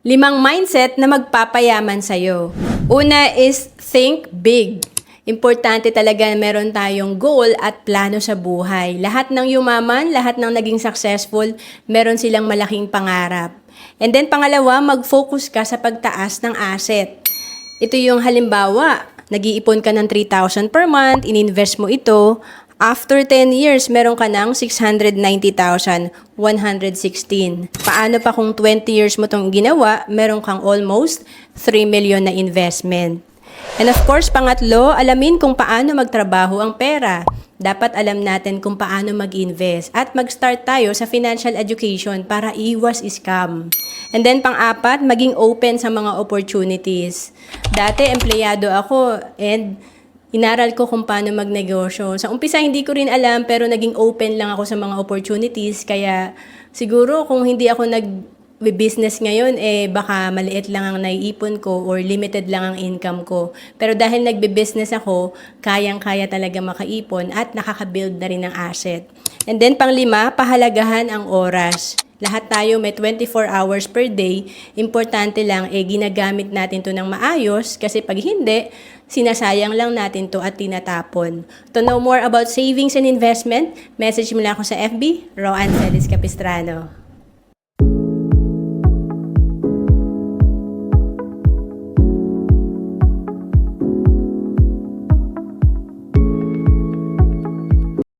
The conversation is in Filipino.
Limang mindset na magpapayaman sa'yo. Una is think big. Importante talaga na meron tayong goal at plano sa buhay. Lahat ng yumaman, lahat ng naging successful, meron silang malaking pangarap. And then pangalawa, mag-focus ka sa pagtaas ng asset. Ito yung halimbawa, nag-iipon ka ng 3,000 per month, ininvest mo ito, after 10 years, meron ka ng 690,116. Paano pa kung 20 years mo itong ginawa, meron kang almost 3 million na investment. And of course, pangatlo, alamin kung paano magtrabaho ang pera. Dapat alam natin kung paano mag-invest at mag-start tayo sa financial education para iwas scam. And then pang-apat, maging open sa mga opportunities. Dati, empleyado ako and inaral ko kung paano magnegosyo. Sa umpisa, hindi ko rin alam pero naging open lang ako sa mga opportunities. Kaya siguro kung hindi ako nag business ngayon, eh baka maliit lang ang naiipon ko or limited lang ang income ko. Pero dahil nagbe-business ako, kayang-kaya talaga makaipon at nakaka-build na rin ng asset. And then panglima, pahalagahan ang oras. Lahat tayo may 24 hours per day. Importante lang, eh ginagamit natin to ng maayos kasi pag hindi, sinasayang lang natin to at tinatapon. To know more about savings and investment, message mo lang ako sa FB, Roan Celis Capistrano.